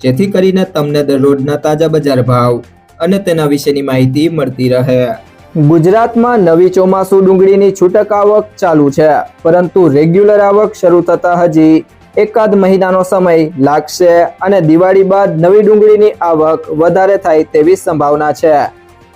જેથી કરીને તમને દરરોજના તાજા બજાર ભાવ અને તેના વિશેની માહિતી મળતી રહે. ગુજરાતમાં નવી ચોમાસુ ડુંગળીની છૂટક આવક ચાલુ છે, પરંતુ રેગ્યુલર આવક શરૂ થતા હજી એકાદ મહિનાનો સમય લાગશે અને દિવાળી બાદ નવી ડુંગળીની આવક વધારે થાય તેવી સંભાવના છે.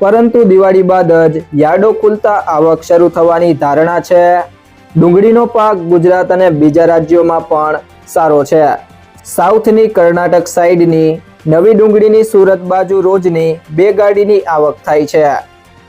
પરંતુ દિવાળી બાદ જ યાર્ડો ખુલતા આવક શરૂ થવાની ધારણા છે. ડુંગળીનો પાક ગુજરાત અને બીજા રાજ્યોમાં પણ સારો છે. સાઉથની કર્ણાટક સાઈડની નવી ડુંગળીની સુરત બાજુ રોજની બે ગાડીની આવક થાય છે.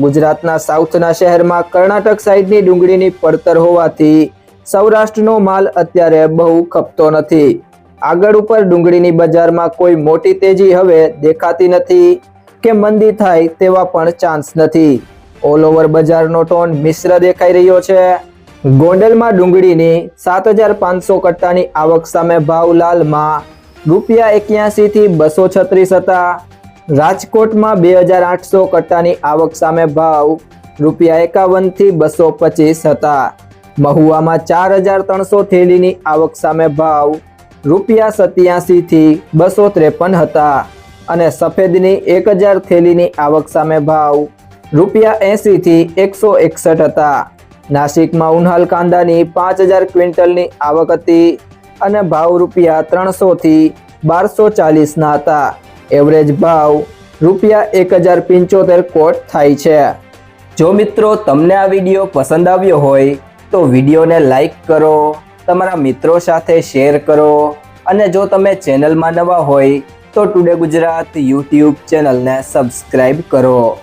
ગુજરાતના સાઉથના શહેરમાં કર્ણાટક સાઈડની ડુંગળીની પડતર હોવાથી સૌરાષ્ટ્રનો માલ અત્યારે બહુ ખપતો નથી. આગળ ઉપર ડુંગળીની બજારમાં કોઈ મોટી તેજી હવે દેખાતી નથી કે મંદી થાય તેવા પણ ચાન્સ નથી. ઓલ ઓવર બજારનો ટોન મિશ્ર દેખાઈ રહ્યો છે. ગોંડલમાં ડુંગળીની સાત હજાર પાંચસો કટ્ટાની આવક સામે ભાવ લાલમાં. રૂપિયા એક્યાસી થી બસો છત્રીસ હતા. રાજકોટમાં બે હજાર આઠસો કટ્ટાની આવક સામે ભાવ રૂપિયા એકાવનથી બસો પચીસ હતા. મહુવામાં ચાર હજાર ત્રણસો થેલીની આવક સામે ભાવ રૂપિયા સત્યાસી થી બસો ત્રેપન હતા. અને સફેદની એક હજાર થેલીની આવક સામે ભાવ રૂપિયા એંસીથી એકસો એકસઠ હતા. નાસિકમાં ઉન્હાલ કાંદાની પાંચ હજાર ક્વિન્ટલની આવક હતી અને ભાવ રૂપિયા ત્રણસોથી બારસો ચાલીસના હતા. એવરેજ ભાવ રૂપિયા એક હજાર પંચોતેર કોટ થાય છે. જો મિત્રો તમને આ વીડિયો પસંદ આવ્યો હોય તો વિડીયોને લાઈક કરો, તમારા મિત્રો સાથે શેર કરો અને જો તમે ચેનલમાં નવા હોય તો ટુડે ગુજરાત યુટ્યુબ ચેનલને સબસ્ક્રાઈબ કરો.